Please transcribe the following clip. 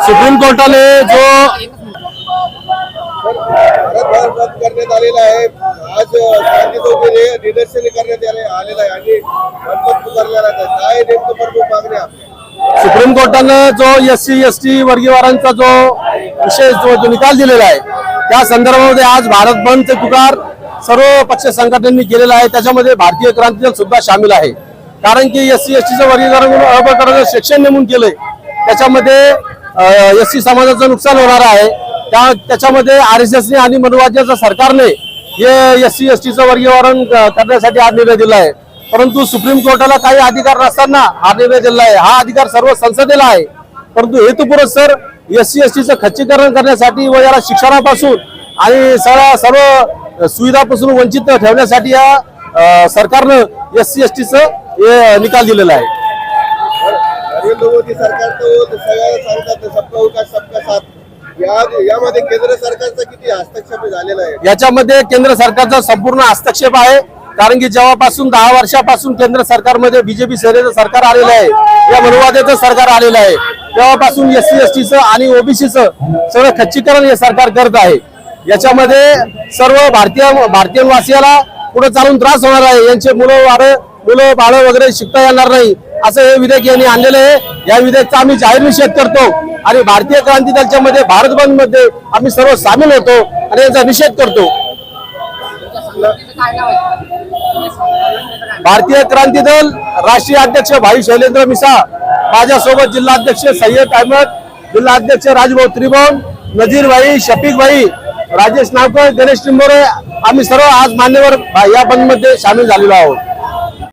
Supreme कोर्टाने जो भारत करण्यात आलेला आहे आज गांधी चौकीने निदर्शन करण्यात आलेलं आहे आणि बंद पुकारलेला आहे काय नेमकं प्रमुख मागण्या सुप्रीम कोर्टानं जो एस सी एस टी वर्गीवारांचा जो विशेष जो जो निकाल दिलेला आहे त्या संदर्भामध्ये आज भारत बंदचे पुकार सर्व पक्ष संघटनांनी केलेला आहे. त्याच्यामध्ये भारतीय क्रांती दल सुद्धा सामील आहे. कारण की एस सी एस टीचं वर्गीकरण म्हणून अप्रकारचं सेक्शन नेमून केलंय. त्याच्यामध्ये एस सी समाजाचं नुकसान होणार आहे. त्या त्याच्यामध्ये आर एस एसने आणि मनुवाद्याच्या सरकारने हे एस सी एस टीचं वर्गीकरण करण्यासाठी हा निर्णय दिला आहे. परंतु सुप्रीम कोर्टाला काही अधिकार नसताना हा निर्णय दिला आहे. हा अधिकार सर्व संसदेला आहे. परंतु हेतुपुरस्सर एस सी एस टीचं खच्चीकरण करण्यासाठी व याला शिक्षणापासून आणि सगळ्या सर्व सुविधापासून वंचित ठेवण्यासाठी या सरकारनं एस सी एस टीचं निकाल दिलेला आहे. नरेंद्र मोदी सरकार तर सगळ्याला सांगतात सबका विकास सबका साथ. या यामध्ये केंद्र सरकारचा किती हस्तक्षेप झालेला आहे? याच्यामध्ये केंद्र सरकारचा संपूर्ण हस्तक्षेप आहे कारण की जेव्हापासून दहा वर्षापासून केंद्र सरकारमध्ये बीजेपी सेनेचं सरकार आलेलं आहे या मनोवाद्याचं सरकार आलेलं आहे तेव्हापासून एस सी एस टीचं आणि ओबीसीचं सगळं खच्चीकरण हे सरकार करत आहे. याच्यामध्ये सर्व भारतीय भारतीय वासियाला पुढे चालून त्रास होणार आहे. यांचे मुलं वार मुलं बाळं वगैरे शिकता येणार नाही. असं हे विधेयक यांनी आणलेलं आहे. या विधेयकचा आम्ही जाहीर निषेध करतो. आणि भारतीय क्रांती दलच्या मध्ये भारत बंदमध्ये आम्ही सर्व सामील होतो आणि यांचा निषेध करतो. भारतीय क्रांती दल राष्ट्रीय अध्यक्ष भाई शैलेंद्र मिसा माझ्यासोबत जिल्हा अध्यक्ष सय्यद अहमद जिल्हा अध्यक्ष राजभाऊ त्रिभुवन नजीर भाई शफीक भाई राजेश नावकर गणेश टिंबोरे आम्ही सर्व आज मान्यवर या बंदमध्ये सामील झालेलो आहोत.